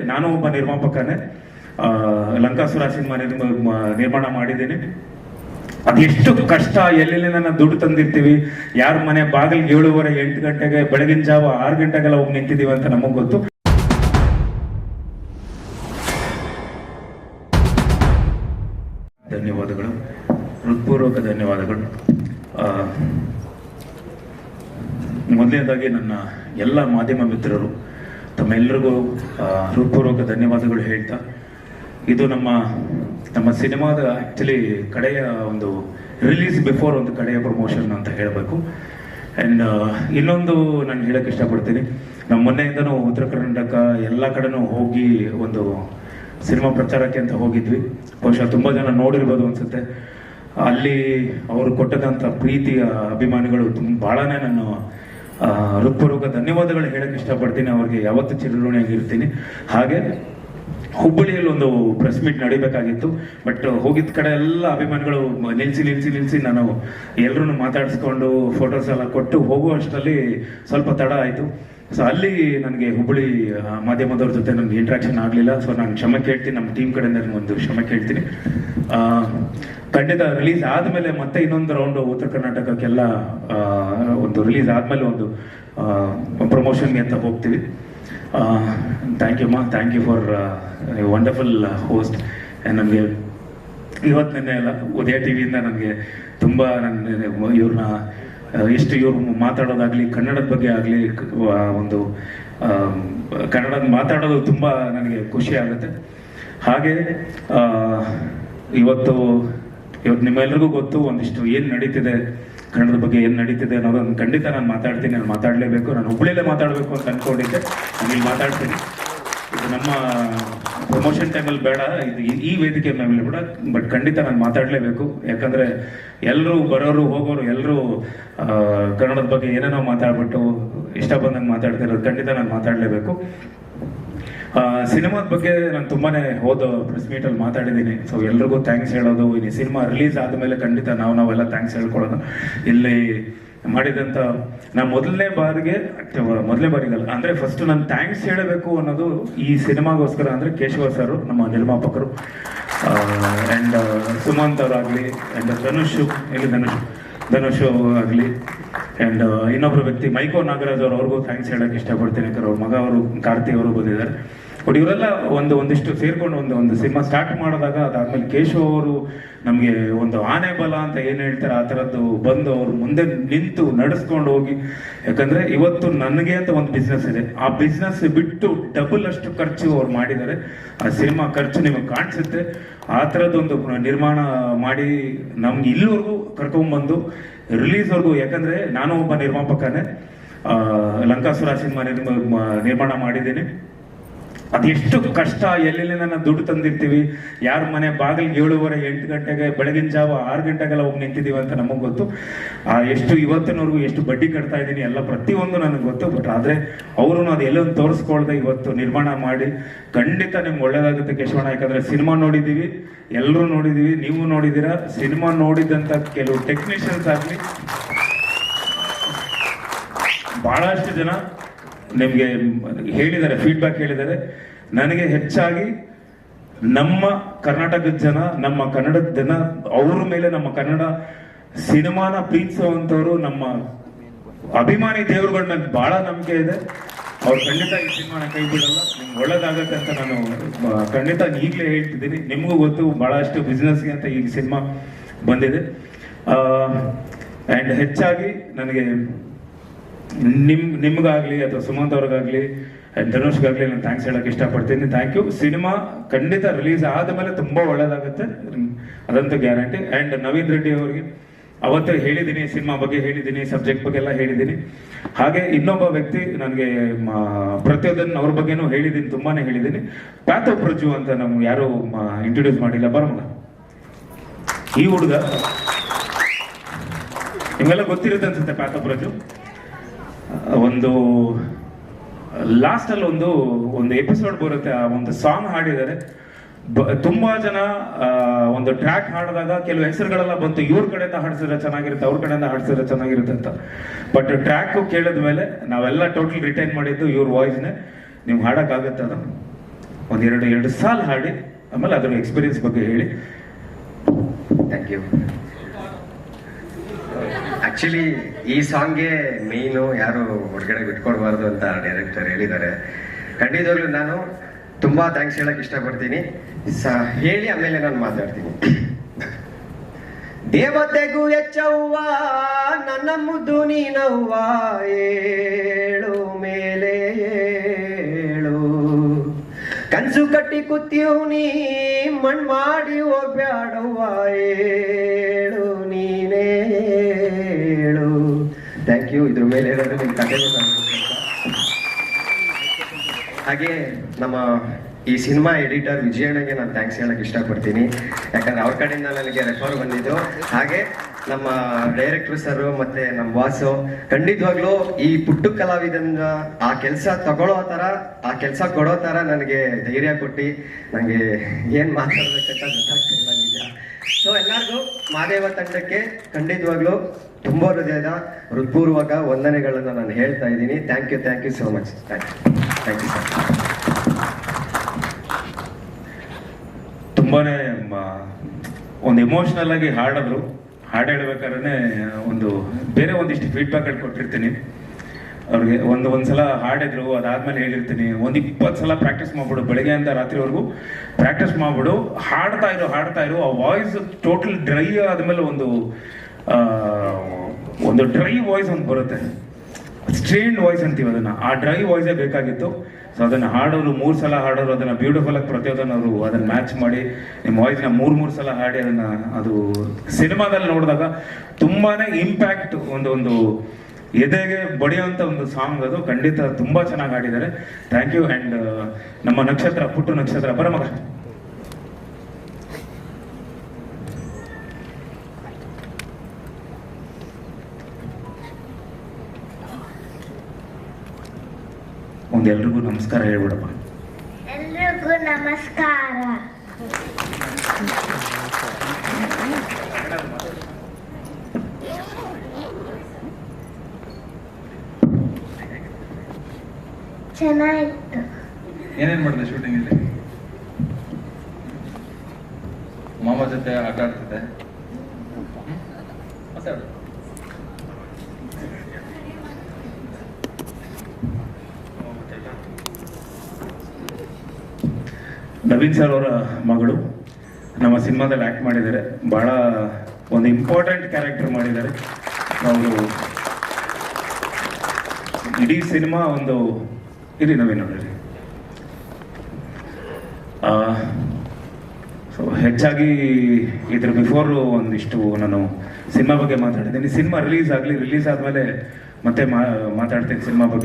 ನಾನು ಒಬ್ಬ ನಿರ್ಮಾಪಕನೇ ಲಂಕಾಸುರ ಸಿನಿಮಾ ನಿರ್ಮ- ನಿರ್ಮಾಣ ಮಾಡಿದ್ದೀನಿ. ಅದೆಷ್ಟು ಕಷ್ಟ ಎಲ್ಲೆಲ್ಲಿ ನನ್ನ ದುಡ್ಡು ತಂದಿರ್ತೀವಿ, ಯಾರ ಮನೆ ಬಾಗಿಲಿಗೆ ಏಳುವರೆ ಎಂಟು ಗಂಟೆಗೆ ಬೆಳಗಿನ ಜಾವ ಆರು ಗಂಟೆಗೆಲ್ಲ ಹೋಗಿ ನಿಂತಿದ್ದೀವಿ ಅಂತ ನಮಗೆ ಗೊತ್ತು. ಧನ್ಯವಾದಗಳು. ಹೃತ್ಪೂರ್ವಕ ಧನ್ಯವಾದಗಳು. ಮೊದಲನೇದಾಗಿ ನನ್ನ ಎಲ್ಲ ಮಾಧ್ಯಮ ಮಿತ್ರರು ತಮ್ಮೆಲ್ಲರಿಗೂ ಹೃತ್ಪೂರ್ವಕ ಧನ್ಯವಾದಗಳು ಹೇಳ್ತಾ, ಇದು ನಮ್ಮ ನಮ್ಮ ಸಿನಿಮಾದ ಆ್ಯಕ್ಚುಲಿ ಕಡೆಯ ಒಂದು ರಿಲೀಸ್ ಬಿಫೋರ್ ಒಂದು ಕಡೆಯ ಪ್ರಮೋಷನ್ ಅಂತ ಹೇಳಬೇಕು. ಆ್ಯಂಡ್ ಇನ್ನೊಂದು ನಾನು ಹೇಳಕ್ಕೆ ಇಷ್ಟಪಡ್ತೀನಿ. ನಮ್ಮ ಮೊನ್ನೆಯಿಂದನೂ ಉತ್ತರ ಕರ್ನಾಟಕ ಎಲ್ಲ ಕಡೆನೂ ಹೋಗಿ ಒಂದು ಸಿನಿಮಾ ಪ್ರಚಾರಕ್ಕೆ ಅಂತ ಹೋಗಿದ್ವಿ. ಬಹುಶಃ ತುಂಬ ಜನ ನೋಡಿರ್ಬೋದು ಅನ್ಸುತ್ತೆ. ಅಲ್ಲಿ ಅವರು ಕೊಟ್ಟದಂಥ ಪ್ರೀತಿಯ ಅಭಿಮಾನಿಗಳು ತುಂಬ ಭಾಳನೇ ನಾನು ಹೃತ್ಪೂರ್ವಕ ಧನ್ಯವಾದಗಳು ಹೇಳಕ್ಕೆ ಇಷ್ಟಪಡ್ತೀನಿ. ಅವ್ರಿಗೆ ಯಾವತ್ತೂ ಚಿರಋಣಿಯಾಗಿರ್ತೀನಿ. ಹಾಗೆ ಹುಬ್ಬಳ್ಳಿಯಲ್ಲಿ ಒಂದು ಪ್ರೆಸ್ ಮೀಟ್ ನಡಿಬೇಕಾಗಿತ್ತು. ಬಟ್ ಹೋಗಿದ ಕಡೆ ಎಲ್ಲ ಅಭಿಮಾನಿಗಳು ನಿಲ್ಸಿ ನಿಲ್ಸಿ ನಿಲ್ಸಿ ನಾನು ಎಲ್ಲರೂ ಮಾತಾಡಿಸ್ಕೊಂಡು ಫೋಟೋಸ್ ಎಲ್ಲ ಕೊಟ್ಟು ಹೋಗುವಷ್ಟರಲ್ಲಿ ಸ್ವಲ್ಪ ತಡ ಆಯಿತು. ಸೊ ಅಲ್ಲಿ ನನಗೆ ಹುಬ್ಬಳ್ಳಿ ಮಾಧ್ಯಮದವ್ರ ಜೊತೆ ನನಗೆ ಇಂಟ್ರಾಕ್ಷನ್ ಆಗಲಿಲ್ಲ. ಸೊ ನಾನು ಕ್ಷಮೆ ಕೇಳ್ತೀನಿ. ನಮ್ಮ ಟೀಮ್ ಕಡೆಯಿಂದ ಒಂದು ಕ್ಷಮೆ ಕೇಳ್ತೀನಿ. ಖಂಡಿತ ರಿಲೀಸ್ ಆದಮೇಲೆ ಮತ್ತೆ ಇನ್ನೊಂದು ರೌಂಡ್ ಉತ್ತರ ಕರ್ನಾಟಕಕ್ಕೆಲ್ಲ ಒಂದು ರಿಲೀಸ್ ಆದಮೇಲೆ ಒಂದು ಪ್ರಮೋಷನ್ಗೆ ಅಂತ ಹೋಗ್ತೀವಿ. ಥ್ಯಾಂಕ್ ಯು ಮಾ thank you for wonderful host ನನಗೆ ಇವತ್ತು ನಿನ್ನೆ ಎಲ್ಲ ಉದಯ ಟಿವಿಯಿಂದ ನನಗೆ ತುಂಬ ನನ್ನ ಇವ್ರನ್ನ ಎಷ್ಟು ಇವ್ರು ಮಾತಾಡೋದಾಗಲಿ, ಕನ್ನಡದ ಬಗ್ಗೆ ಆಗಲಿ ಒಂದು ಕನ್ನಡದ ಮಾತಾಡೋದು ತುಂಬ ನನಗೆ ಖುಷಿ ಆಗುತ್ತೆ. ಹಾಗೆ ಇವತ್ತು ಇವತ್ತು ನಿಮ್ಮೆಲ್ರಿಗೂ ಗೊತ್ತು, ಒಂದಿಷ್ಟು ಏನು ನಡೀತಿದೆ, ಕನ್ನಡದ ಬಗ್ಗೆ ಏನು ನಡೀತಿದೆ ಅನ್ನೋದನ್ನು ಖಂಡಿತ ನಾನು ಮಾತಾಡ್ತೀನಿ, ನಾನು ಮಾತಾಡಲೇಬೇಕು, ನಾನು ಹುಬ್ಳಿಲೇ ಮಾತಾಡಬೇಕು ಅಂತ ಅನ್ಕೊಂಡಿದ್ದೆ, ನಾನು ಇಲ್ಲಿ ಮಾತಾಡ್ತೀನಿ. ಇದು ನಮ್ಮ ಪ್ರಮೋಷನ್ ಟೈಮಲ್ಲಿ ಬೇಡ, ಇದು ಈ- ಈ ವೇದಿಕೆ ಮೇಲೆ ಬೇಡ ಬಟ್ ಖಂಡಿತ ನಾನು ಮಾತಾಡಲೇಬೇಕು. ಯಾಕಂದ್ರೆ ಎಲ್ಲರೂ ಬರೋರು, ಹೋಗೋರು ಎಲ್ಲರೂ ಕನ್ನಡದ ಬಗ್ಗೆ ಏನೇನೋ ಮಾತಾಡ್ಬಿಟ್ಟು ಇಷ್ಟ ಬಂದಂಗೆ ಮಾತಾಡ್ತಿರೋದು ಖಂಡಿತ ನಾನು ಮಾತಾಡಲೇಬೇಕು. ಸಿನಿಮಾದ ಬಗ್ಗೆ ನಾನು ತುಂಬಾನೇ ಹೋದ ಪ್ರೆಸ್ ಮೀಟ್ ಅಲ್ಲಿ ಮಾತಾಡಿದ್ದೀನಿ ಸೊ ಎಲ್ರಿಗೂ ಥ್ಯಾಂಕ್ಸ್ ಹೇಳೋದು. ಈ ಸಿನಿಮಾ ರಿಲೀಸ್ ಆದಮೇಲೆ ಖಂಡಿತ ನಾವು ನಾವೆಲ್ಲ ಥ್ಯಾಂಕ್ಸ್ ಹೇಳ್ಕೊಳ್ಳೋದು. ಇಲ್ಲಿ ಮಾಡಿದಂತ ನಾ ಮೊದಲನೇ ಬಾರಿಗೆ ಮೊದಲನೇ ಬಾರಿಗಲ್ಲ, ಅಂದ್ರೆ ಫಸ್ಟ್ ನಾನು ಥ್ಯಾಂಕ್ಸ್ ಹೇಳಬೇಕು ಅನ್ನೋದು ಈ ಸಿನಿಮಾಗೋಸ್ಕರ ಅಂದ್ರೆ ಕೇಶವ ಸರ್, ನಮ್ಮ ನಿರ್ಮಾಪಕರು. ಅಂಡ್ ಸುಮಂತ್ ಅವರಾಗ್ಲಿ ಅಂಡ್ ಧನುಷ್ ಇಲ್ಲಿ ಧನುಷ್? ಧನುಷ್ ಆಗಲಿ ಅಂಡ್ ಇನ್ನೊಬ್ಬರು ವ್ಯಕ್ತಿ ಮೈಕೋ ನಾಗರಾಜ್ ಅವ್ರು, ಅವ್ರಿಗೂ ಥ್ಯಾಂಕ್ಸ್ ಹೇಳಕ್ ಇಷ್ಟಪಡ್ತೀನಿ. ಯಾಕಂದ್ರೆ ಅವ್ರ ಮಗ ಅವರು ಕಾರ್ತಿ ಅವರು ಬಂದಿದ್ದಾರೆ. ಬಟ್ ಇವರೆಲ್ಲ ಒಂದು ಒಂದಿಷ್ಟು ಸೇರ್ಕೊಂಡು ಒಂದು ಒಂದು ಸಿನಿಮಾ ಸ್ಟಾರ್ಟ್ ಮಾಡಿದಾಗ ಅದಾದ್ಮೇಲೆ ಕೇಶವ್ ಅವರು ನಮಗೆ ಒಂದು ಆನೆ ಬಲ ಅಂತ ಏನು ಹೇಳ್ತಾರೆ, ಆ ಥರದ್ದು ಬಂದು ಅವರು ಮುಂದೆ ನಿಂತು ನಡೆಸ್ಕೊಂಡು ಹೋಗಿ. ಯಾಕಂದ್ರೆ ಇವತ್ತು ನನಗೆ ಅಂತ ಒಂದು ಬಿಸ್ನೆಸ್ ಇದೆ. ಆ ಬಿಸ್ನೆಸ್ ಬಿಟ್ಟು ಡಬಲ್ ಅಷ್ಟು ಖರ್ಚು ಅವ್ರು ಮಾಡಿದ್ದಾರೆ. ಆ ಸಿನಿಮಾ ಖರ್ಚು ನಿಮಗೆ ಕಾಣಿಸುತ್ತೆ. ಆ ಥರದ್ದೊಂದು ನಿರ್ಮಾಣ ಮಾಡಿ ನಮ್ಗೆ ಇಲ್ಲಿವರೆಗೂ ಕರ್ಕೊಂಡ್ಬಂದು ರಿಲೀಸ್ವರೆಗೂ ಯಾಕಂದ್ರೆ ನಾನು ಒಬ್ಬ ನಿರ್ಮಾಪಕನೇ. ಲಂಕಾಸುರ ಸಿನಿಮಾ ನಿರ್ಮ- ನಿರ್ಮಾಣ ಮಾಡಿದ್ದೀನಿ. ಅದೆಷ್ಟು ಕಷ್ಟ ಎಲ್ಲೆಲ್ಲಿ ನನ್ನ ದುಡ್ಡು ತಂದಿರ್ತೀವಿ? ಯಾರ ಮನೆ ಬಾಗಿಲಿಗೆ ಏಳುವರೆ ಎಂಟು ಗಂಟೆಗೆ ಬೆಳಗಿನ ಜಾವ ಆರು ಗಂಟೆಗೆಲ್ಲ ಹೋಗಿ ನಿಂತಿದ್ದೀವಿ ಅಂತ ನಮಗೆ ಗೊತ್ತು. ಆ, ಎಷ್ಟು ಇವತ್ತಿನವರೆಗೂ ಎಷ್ಟು ಬಡ್ಡಿ ಕಟ್ತಾ ಇದ್ದೀನಿ ಎಲ್ಲ ಪ್ರತಿಯೊಂದು ನನಗೆ ಗೊತ್ತು. ಬಟ್ ಆದರೆ ಅವರು ಅದು ಎಲ್ಲೊಂದು ತೋರಿಸ್ಕೊಳ್ದೆ ಇವತ್ತು ನಿರ್ಮಾಣ ಮಾಡಿ. ಖಂಡಿತ ನಿಮ್ಗೆ ಒಳ್ಳೇದಾಗುತ್ತೆ ಕೇಶವಣ್ಣ. ಯಾಕಂದರೆ ಸಿನಿಮಾ ನೋಡಿದ್ದೀವಿ ಎಲ್ಲರೂ ನೋಡಿದ್ದೀವಿ, ನೀವು ನೋಡಿದ್ದೀರಾ? ಸಿನಿಮಾ ನೋಡಿದಂತ ಕೆಲವು ಟೆಕ್ನಿಷಿಯನ್ಸ್ ಆಗಲಿ. ಬಹಳಷ್ಟು ಜನ ನಿಮಗೆ ಹೇಳಿದ್ದಾರೆ ಫೀಡ್ಬ್ಯಾಕ್ ಹೇಳಿದ್ದಾರೆ. ನನಗೆ ಹೆಚ್ಚಾಗಿ ನಮ್ಮ ಕರ್ನಾಟಕದ ಜನ, ನಮ್ಮ ಕನ್ನಡದ ಜನ, ಅವ್ರ ಮೇಲೆ ನಮ್ಮ ಕನ್ನಡ ಸಿನಿಮಾನ ಪ್ರೀತಿಸುವಂಥವ್ರು ನಮ್ಮ ಅಭಿಮಾನಿ ದೇವರುಗಳ ಮೇಲೆ ಬಹಳ ನಂಬಿಕೆ ಇದೆ. ಅವ್ರು ಖಂಡಿತ ಈ ಸಿನಿಮಾನ ಕೈ ಬಿಡಲ್ಲ. ನಿಮ್ಗೆ ಒಳ್ಳೇದಾಗತ್ತೆ ಅಂತ ನಾನು ಖಂಡಿತ ಈಗಲೇ ಹೇಳ್ತಿದ್ದೀನಿ. ನಿಮಗೂ ಗೊತ್ತು, ಬಹಳಷ್ಟು ಬಿಸ್ನೆಸ್ಗೆ ಅಂತ ಈ ಸಿನಿಮಾ ಬಂದಿದೆ. ಆ್ಯಂಡ್ ಹೆಚ್ಚಾಗಿ ನನಗೆ ನಿಮ್, ನಿಮ್ಗಾಗ್ಲಿ ಅಥವಾ ಸುಮಂತ್ ಅವ್ರಿಗಾಗ್ಲಿ ಧನುಷ್ಗಾಗ್ಲಿ ನಾನು ಥ್ಯಾಂಕ್ಸ್ ಹೇಳಕ್ ಇಷ್ಟಪಡ್ತೀನಿ. ಥ್ಯಾಂಕ್ ಯು ಸಿನಿಮಾ ಖಂಡಿತ ರಿಲೀಸ್ ಆದಮೇಲೆ ತುಂಬಾ ಒಳ್ಳೇದಾಗುತ್ತೆ. ಅದಂತೂ ಗ್ಯಾರಂಟಿ ಅಂಡ್ ನವೀನ್ ರೆಡ್ಡಿ ಅವರಿಗೆ ಅವತ್ತು ಹೇಳಿದ್ದೀನಿ, ಸಿನಿಮಾ ಬಗ್ಗೆ ಹೇಳಿದ್ದೀನಿ ಸಬ್ಜೆಕ್ಟ್ ಬಗ್ಗೆ ಎಲ್ಲ ಹೇಳಿದ್ದೀನಿ. ಹಾಗೆ ಇನ್ನೊಬ್ಬ ವ್ಯಕ್ತಿ ನನಗೆ ಪ್ರತಿಯೊಂದನ್ನು ಅವ್ರ ಬಗ್ಗೆನೂ ಹೇಳಿದ್ದೀನಿ, ತುಂಬಾನೇ ಹೇಳಿದ್ದೀನಿ. ಪ್ಯಾಥೋ ಪ್ರಜು ಅಂತ ನಮ್ಗೆ ಯಾರು ಇಂಟ್ರೊಡ್ಯೂಸ್ ಮಾಡಿಲ್ಲ. ಬರೋಣ ಈ ಹುಡುಗ, ನಿಮಗೆಲ್ಲ ಗೊತ್ತಿರುತ್ತೆ ಅನ್ಸುತ್ತೆ ಪ್ಯಾಥೋ ಪ್ರಜು ಒಂದು, ಲಾಸ್ಟಲ್ಲಿ ಒಂದು ಒಂದು ಎಪಿಸೋಡ್ ಬರುತ್ತೆ, ಆ ಒಂದು ಸಾಂಗ್ ಹಾಡಿದ್ದಾರೆ. ತುಂಬಾ ಜನ ಒಂದು ಟ್ರ್ಯಾಕ್ ಹಾಡಿದಾಗ ಕೆಲವು ಹೆಸರುಗಳೆಲ್ಲ ಬಂತು, ಇವ್ರ ಕಡೆಯಿಂದ ಹಾಡಿಸಿದ್ರೆ ಚೆನ್ನಾಗಿರುತ್ತೆ, ಅವ್ರ ಕಡೆಯಿಂದ ಹಾಡಿಸಿದ್ರೆ ಚೆನ್ನಾಗಿರುತ್ತೆ ಅಂತ. ಬಟ್ ಟ್ರ್ಯಾಕ್ ಕೇಳಿದ ಮೇಲೆ ನಾವೆಲ್ಲ ಟೋಟಲ್ ರಿಟೈನ್ ಮಾಡಿದ್ದು ಇವ್ರ ವಾಯ್ಸ್ನೇ ನೀವು ಹಾಡೋಕ್ಕಾಗತ್ತೆ ಅದು ಒಂದೆರಡು ಎರಡು ಸಾಲ ಹಾಡಿ, ಆಮೇಲೆ ಅದರ ಎಕ್ಸ್ಪೀರಿಯನ್ಸ್ ಬಗ್ಗೆ ಹೇಳಿ. ಥ್ಯಾಂಕ್ ಯು ಆಕ್ಚುಲಿ ಈ ಸಾಂಗ್ಗೆ ಮೀನು ಯಾರು ಹೊರಗಡೆ ಬಿಟ್ಕೊಡ್ಬಾರ್ದು ಅಂತ ಡೈರೆಕ್ಟರ್ ಹೇಳಿದ್ದಾರೆ. ಖಂಡಿತವಾಗ್ಲೂ ನಾನು ತುಂಬಾ ಥ್ಯಾಂಕ್ಸ್ ಹೇಳಕ್ ಇಷ್ಟಪಡ್ತೀನಿ. ಹೇಳಿ ಆಮೇಲೆ ನಾನು ಮಾತಾಡ್ತೀನಿ. ದೇವತೆಗೂ ಹೆಚ್ಚವ್ವ, ನನ್ನ ಮುದ್ದು ನೀನವ್ವ, ಏಳು ಮೇಲೆ ಏಳು. ಕನ್ಸು ಕಟ್ಟಿ ಕುತ್ತಿಯು ನೀ ಮಣ್ ಮಾಡಿ ಹೋಗ್ಬ್ಯಾಡವ್ವ, ಏಳು. ಯು ಇದ್ರ ಮೇಲೆ ಏನಾದರೂ ನಿಮ್ಗೆ ಕತೆ ಹಾಗೆ ನಮ್ಮ ಈ ಸಿನಿಮಾ ಎಡಿಟರ್ ವಿಜಯಣ್ಣಗೆ ನಾನು ಥ್ಯಾಂಕ್ಸ್ ಹೇಳಕ್ ಇಷ್ಟಪಡ್ತೀನಿ. ಯಾಕಂದ್ರೆ ಅವ್ರ ಕಡೆಯಿಂದ ನನಗೆ ರೆಫರ್ ಬಂದಿದ್ದು. ಹಾಗೆ ನಮ್ಮ ಡೈರೆಕ್ಟರ್ ಸರ್ ಮತ್ತೆ ನಮ್ಮ ವಾಸು ಖಂಡಿತವಾಗ್ಲೂ ಈ ಪುಟ್ಟು ಕಲಾವಿದನ್ನ ಆ ಕೆಲಸ ತಗೊಳ್ಳೋ ತರ ಆ ಕೆಲಸ ಕೊಡೋ ತರ ನನಗೆ ಧೈರ್ಯ ಕೊಟ್ಟು ನನಗೆ ಏನ್ ಮಾತಾಡ್ಬೇಕಂತ ಗೊತ್ತಾಗ್ತಿಲ್ಲ ನಿಜ. ಸೊ ಎಲ್ಲರಿಗೂ ಮಾದೇವ ತಂಡಕ್ಕೆ ಖಂಡಿತವಾಗ್ಲೂ ತುಂಬಾ ಹೃದಯದ, ಹೃತ್ಪೂರ್ವಕ ವಂದನೆಗಳನ್ನು ನಾನು ಹೇಳ್ತಾ ಇದ್ದೀನಿ. Thank you thank you so much thank you thank you sir ತುಂಬಾನೇ ಒಂದು ಎಮೋಷನಲ್ ಆಗಿ ಹಾಡಿದ್ರು ಹಾಡು ಹೇಳ್ಬೇಕಾದ್ರೆ ಒಂದು, ಬೇರೆ ಒಂದಿಷ್ಟು ಫೀಡ್ಬ್ಯಾಕ್ ಕೊಟ್ಟಿರ್ತೀನಿ. ಅವ್ರಿಗೆ ಒಂದು, ಒಂದ್ಸಲ ಹಾಡಿದ್ರು, ಅದಾದ್ಮೇಲೆ ಹೇಳಿರ್ತೀನಿ. ಒಂದ್ ಇಪ್ಪತ್ತು ಸಲ ಪ್ರಾಕ್ಟೀಸ್ ಮಾಡ್ಬಿಡು. ಬೆಳಗ್ಗೆಯಿಂದ ರಾತ್ರಿವರೆಗೂ ಪ್ರಾಕ್ಟೀಸ್ ಮಾಡ್ಬಿಡು. ಹಾಡ್ತಾ ಇರು ಹಾಡ್ತಾ ಇರು. ಆ ವಾಯ್ಸ್ ಟೋಟಲ್ ಡ್ರೈ ಆದ್ಮೇಲೆ ಒಂದು ಒಂದು ಡ್ರೈ ವಾಯ್ಸ್ ಅಂತ ಬರುತ್ತೆ. ಸ್ಟ್ರೇನ್ಡ್ ವಾಯ್ಸ್ ಅಂತೀವಿ ಅದನ್ನ. ಆ ಡ್ರೈ ವಾಯ್ಸೇ ಬೇಕಾಗಿತ್ತು. ಸೊ ಅದನ್ನ ಹಾಡೋರು ಮೂರು ಸಲ ಹಾಡೋರು, ಅದನ್ನ ಬ್ಯೂಟಿಫುಲ್ ಆಗಿ ಪ್ರತಿಯೊಂದನ್ನು ಅವರು ಅದನ್ನ ಮ್ಯಾಚ್ ಮಾಡಿ, ನಿಮ್ಮ ವಾಯ್ಸ್ನ ಮೂರು ಮೂರು ಸಲ ಹಾಡಿ ಅದನ್ನ ಅದು ಸಿನಿಮಾದಲ್ಲಿ ನೋಡಿದಾಗ ತುಂಬಾನೇ ಇಂಪ್ಯಾಕ್ಟ್ ಒಂದು ಒಂದು ಎದೆಗೆ ಬಡಿಯುವಂತ ಒಂದು ಸಾಂಗ್ ಅದು. ಖಂಡಿತ ತುಂಬಾ ಚೆನ್ನಾಗಿ ಹಾಡಿದ್ದಾರೆ. ಥ್ಯಾಂಕ್ ಯು ಅಂಡ್ ನಮ್ಮ ನಕ್ಷತ್ರ, ಪುಟ್ಟು ನಕ್ಷತ್ರ ಬರ ಮಗ ಒಂದೆಲ್ರಿಗೂ ನಮಸ್ಕಾರ ಹೇಳ್ಬಿಡಪ್ಪ. ಎಲ್ರಿಗೂ ನಮಸ್ಕಾರ. ಚೆನ್ನಾಗಿತ್ತು. ಏನೇನ್ ಮಾಡಿದೆ ಶೂಟಿಂಗ್ ಅಲ್ಲಿ? ಮಾಮ ಜೊತೆ ಆಟ ಆಡ್ತಿದ್ದೆ? ಮಾತಾಡು ನವೀನ್ ಸರ್ ಅವರ ಮಗಳು ನಮ್ಮ ಸಿನಿಮಾದಲ್ಲಿ ಆಕ್ಟ್ ಮಾಡಿದ್ದಾರೆ. ಬಹಳ ಒಂದು ಇಂಪಾರ್ಟೆಂಟ್ ಕ್ಯಾರೆಕ್ಟರ್ ಮಾಡಿದ್ದಾರೆ. ಅವರು ಇಡೀ ಸಿನಿಮಾ ಒಂದು ಇರಿ ನವೀನ್ ಅವರಲ್ಲಿ ಸೊ ಹೆಚ್ಚಾಗಿ ಇದ್ರ ಬಿಫೋರ್ ಒಂದಿಷ್ಟು ನಾನು ಸಿನಿಮಾ ಬಗ್ಗೆ ಮಾತಾಡಿದ್ದೀನಿ. ಸಿನಿಮಾ ರಿಲೀಸ್ ಆಗಲಿ ರಿಲೀಸ್ ಆದಮೇಲೆ ಮತ್ತೆ ಮಾತಾಡ್ತೀನಿ ಸಿನಿಮಾ ಬಗ್ಗೆ.